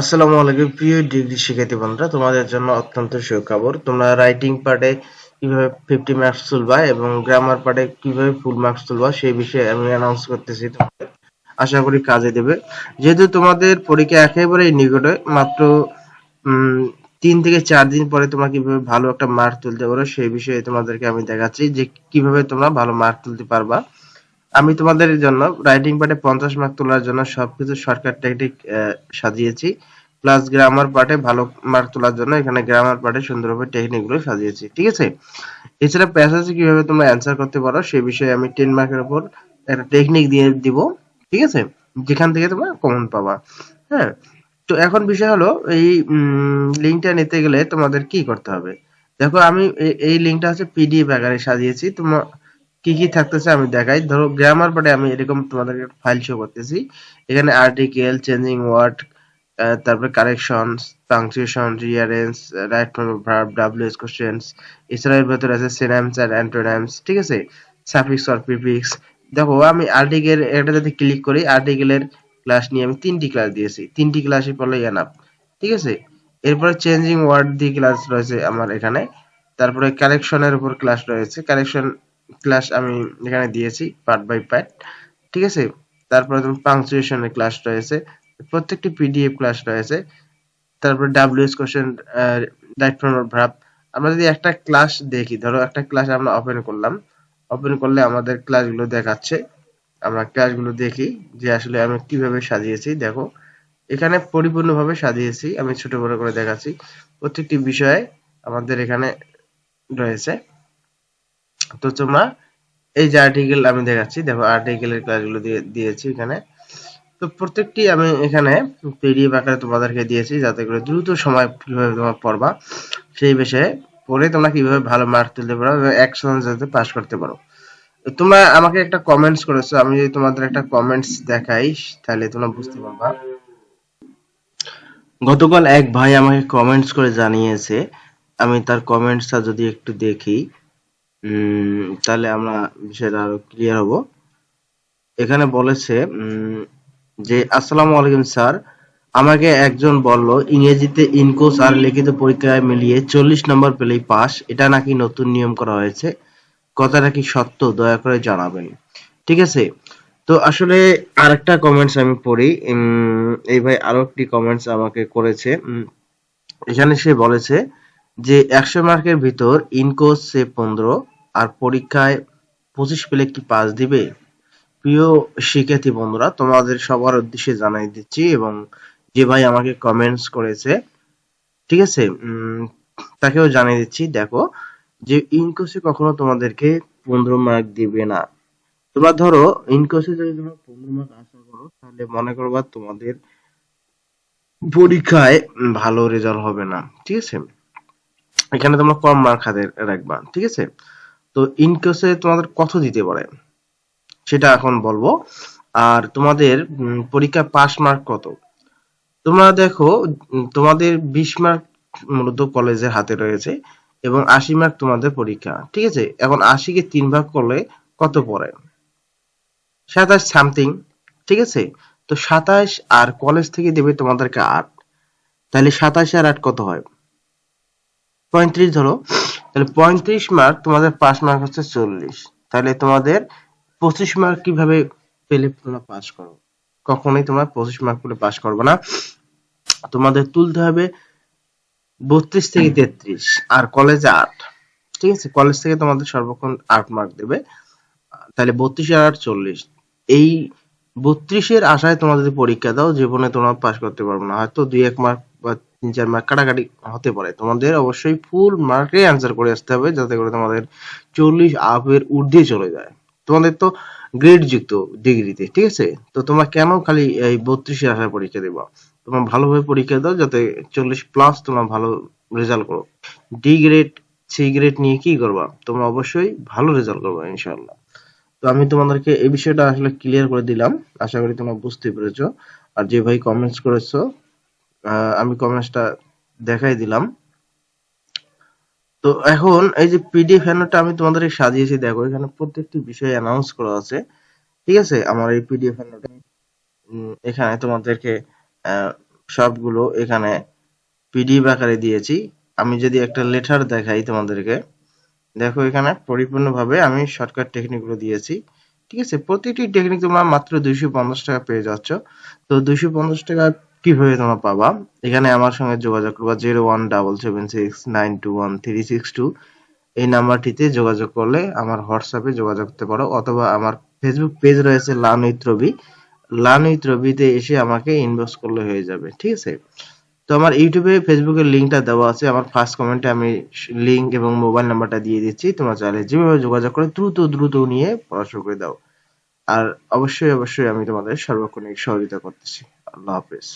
আসসালামু আলাইকুম, প্রিয় ডিগ্রি শিক্ষার্থী বন্ধুরা, তোমাদের জন্য অত্যন্ত সুখবর। তোমরা রাইটিং পার্টে কীভাবে ফিফটি মার্কস তুলবা এবং গ্রামার পার্টে কীভাবে ফুল মার্কস তুলবা, সেই বিষয়ে আমি অ্যানাউন্স করতেছি তোমাদের। আশা করি কাজে দেবে। যেহেতু তোমাদের পরীক্ষা একেবারেই নিকটে, মাত্র তিন থেকে চার দিন পরে তোমরা কীভাবে ভালো একটা মার্ক তুলতে পারো, সেই বিষয়ে তোমাদেরকে আমি দেখাচ্ছি যে কীভাবে তোমরা ভালো মার্ক তুলতে পারবা। আমি তোমাদের জন্য রাইটিং পার্টে পঞ্চাশ মার্ক তোলার জন্য সবকিছু শর্টকাট টেকনিক সাজিয়েছি। প্লাস গ্রামার পার্টে ভালো মার্ক তোলার জন্য এখানে গ্রামার পার্টে সুন্দরভাবে টেকনিকগুলো সাজিয়েছি, ঠিক আছে? এছাড়া প্যাসেজে কীভাবে তোমরা অ্যান্সার করতে পারো সে বিষয়ে আমি টেন মার্কের উপর একটা টেকনিক দিয়ে দিব, ঠিক আছে? যেখান থেকে তোমরা কমন পাবা হ্যাঁ? তো এখন বিষয় হলো এই লিঙ্কটা নিতে গেলে তোমাদের কি করতে হবে? দেখো আমি এই লিঙ্কটা হচ্ছে পিডিএফ আকারে সাজিয়েছি তোমার কি কি থাকতেছে আমি দেখাই। ধরো গ্রামার পার্টে আমি এরকম তোমাদের ফাইল শো করতেছি। এখানে আর্টিকেল চেঞ্জিং ওয়ার্ড তারপরে correction punctuation rearrange right form verb W S questions এছাড়া এর ভেতরে আছে সিনামস আর অ্যান্টোনামস ঠিক আছে? সাফিক্স অর প্রিফিক্স দেখো, আমি আর্টিকেল এটা যদি ক্লিক করি আর্টিকেলের ক্লাস নিয়ে আমি তিনটি ক্লাস দিয়েছি। তিনটি ক্লাসই পড়লে এনাফ ঠিক আছে? এরপরে চেঞ্জিং ওয়ার্ড দিয়ে ক্লাস রয়েছে আমার এখানে। তারপরে কারেকশনের উপর ক্লাস রয়েছে। কারেকশন ক্লাস আমি এখানে দিয়েছি পার্ট বাই পার্ট ঠিক আছে? তারপরে তুমি পাংচুয়েশনের ক্লাস রয়েছে, প্রত্যেকটি পিডিএফ ক্লাস রয়েছে, তারপরে WS question right form verb আমরা যদি একটা ক্লাস দেখি, ধরো একটা ক্লাস আমরা ওপেন করলাম ওপেন করলে আমাদের ক্লাসগুলো দেখাচ্ছে, আমরা ক্লাসগুলো দেখি যে আসলে আমি কীভাবে সাজিয়েছি, দেখো, এখানে পরিপূর্ণভাবে সাজিয়েছি, আমি ছোট বড় করে দেখাচ্ছি, প্রত্যেকটি বিষয়ে আমাদের এখানে রয়েছে। তো তোমরা এই যে আর্টিকেল আমি দেখাচ্ছি, দেখো আর্টিকেলের ক্লাসগুলো দিয়ে, দিয়েছি এখানে। তো প্রত্যেকটি আমি এখানে পিডিএফ আকারে তোমাদেরকে দিয়েছি যাতে করে দ্রুত সময় কীভাবে তোমরা পড়বা, সেই বিষয়ে পড়ে তোমরা কীভাবে ভালো মার্ক তুলতে পারো এবং একশন যাতে পাস করতে পারো। তোমরা আমাকে একটা কমেন্টস করেছ, আমি যদি তোমাদের একটা কমেন্টস দেখাই, তাহলে তোমরা বুঝতে পারবা। গতকাল এক ভাই আমাকে কমেন্টস করে জানিয়েছে, আমি তার কমেন্টসটা যদি একটু দেখি। তাহলে আমরা বিষয়টা আরও ক্লিয়ার হব। এখানে বলেছে যে, আসসালামু আলাইকুম, স্যার। আমাকে একজন বলল, ইংরেজিতে ইনকোর্স আর লিখিত পরীক্ষায় মিলিয়ে চল্লিশ নম্বর পেলেই পাস। এটা নাকি নতুন নিয়ম করা হয়েছে? কথাটা কি সত্য? দয়া করে জানাবেন। ঠিক আছে? তো আসলে আরেকটা কমেন্টস আমি পড়ি। এই ভাই আরও একটি কমেন্টস আমাকে করেছে। এখানে সে বলেছে যে, একশো মার্কের ভিতর ইনকোর্স সে পনেরো আর পরীক্ষায় পঁচিশ পেলে কি পাস দিবে? প্রিয় শিক্ষার্থী বন্ধুরা, তোমাদের সবার উদ্দেশ্যে জানাই দিচ্ছি এবং যে ভাই আমাকে কমেন্টস করেছে, ঠিক আছে? তাকেও জানিয়ে দিচ্ছি, দেখো, যে ইনকোর্সে কখনো তোমাদেরকে পনেরো মার্ক দিবে না। তোমরা ধরো ইনকোর্সে যদি তোমরা পনেরো মার্ক আশা করো, তাহলে মনে করবা তোমাদের পরীক্ষায় ভালো রেজাল্ট হবে না, ঠিক আছে? এখানে তোমরা কম মার্ক হাতে রাখবা, ঠিক আছে? তো ইনকোর্সে তোমাদের কত দিতে পারে? সেটা এখন বলব। আর তোমাদের পরীক্ষা পাস মার্ক কত? তোমরা দেখো তোমাদের বিশ মার্ক মূলত কলেজের হাতে রয়েছে এবং আশি মার্ক তোমাদের পরীক্ষা। ঠিক আছে? এখন আশিকে তিন ভাগ করলে কত পড়ে? সাতাশ সামথিং ঠিক আছে? তো সাতাশ আর কলেজ থেকে দেবে তোমাদেরকে আট। তাহলে সাতাশ আর আট কত হয়? পঁয়ত্রিশ ধরো। তাহলে পঁয়ত্রিশ মার্ক তোমাদের পাস মার্ক হচ্ছে চল্লিশ। তাহলে তোমাদের পঁচিশ মার্ক কীভাবে পেলে তোমরা পাস করো? কখনোই তোমরা পঁচিশ মার্ক পেলে পাস করবে না। তোমাদের তুলতে হবে বত্রিশ থেকে তেত্রিশ, আর কলেজে আট। ঠিক আছে? কলেজ থেকে তোমাদের সর্বক্ষণ আট মার্ক দেবে। তাহলে বত্রিশ আর আট চল্লিশ। এই বত্রিশের আশায় তোমরা যদি পরীক্ষা দাও, জীবনে তোমরা পাস করতে পারবে না। হয়তো দুই এক মার্ক চার মার্ক কাটাকাটি হতে পারে। তোমাদের অবশ্যই ফুল মার্কে অ্যান্সার করে আসতে হবে, যাতে করে তোমাদের চল্লিশ আপের ঊর্ধ্বে চলে যায়। তোমাদের তো গ্রেড যুক্ত ডিগ্রিতে ঠিক আছে? তো তোমরা কেন খালি এই বত্রিশের আশায় পরীক্ষা দেবা? তোমরা ভালোভাবে পরীক্ষা দাও, যাতে চল্লিশ প্লাস তোমরা ভালো রেজাল্ট করো। ডি গ্রেড সি গ্রেড নিয়ে কি করবা? তোমরা অবশ্যই ভালো রেজাল্ট করবে ইনশাল্লাহ তো আমি তোমাদেরকে এই বিষয়টা আসলে ক্লিয়ার করে দিলাম। আশা করি তোমরা বুঝতে পেরেছ। আর যে ভাই কমেন্টস করেছ আমি কমেন্টসটা দেখাই দিলাম। তো এখন এই যে পিডিএফ হ্যান্ডটা আমি তোমাদেরকে সাজিয়েছি, দেখো এখানে প্রত্যেকটি বিষয় অ্যানাউন্স করা আছে। ঠিক আছে? আমার এই পিডিএফ হ্যান্ডটা এখানে তোমাদেরকে সবগুলো এখানে পিডিএফ আকারে দিয়েছি। আমি যদি একটা লেটার দেখাই তোমাদেরকে, দেখো এখানে পরিপূর্ণভাবে আমি শর্টকাট টেকনিকগুলো দিয়েছি। ঠিক আছে? প্রতিটি টেকনিক তোমরা মাত্র দুইশো পঞ্চাশ টাকা পেয়ে যাচ্ছ। তো দুইশো পঞ্চাশ টাকা কীভাবে তোমরা পাবা? এখানে আমার সঙ্গে যোগাযোগ করবা zero one double seven six nine two one three six two এই নাম্বারটিতে যোগাযোগ করলে আমার হোয়াটসঅ্যাপে যোগাযোগ করতে পারো, অথবা আমার ফেসবুক পেজ রয়েছে লান উইথ রবি লান উইথ রবিতে এসে আমাকে ইনবক্স করলে হয়ে যাবে, ঠিক আছে? তো আমার ইউটিউবে ফেসবুকের লিঙ্কটা দেওয়া আছে, আমার ফার্স্ট কমেন্টে আমি লিঙ্ক এবং মোবাইল নাম্বারটা দিয়ে দিচ্ছি, তোমরা চাইলে যেভাবে যোগাযোগ করে দ্রুত দ্রুত নিয়ে পড়াশোনা করে দাও। আর অবশ্যই অবশ্যই আমি তোমাদের সর্বক্ষণিক সহযোগিতা করতেছি। আল্লাহ হাফেজ।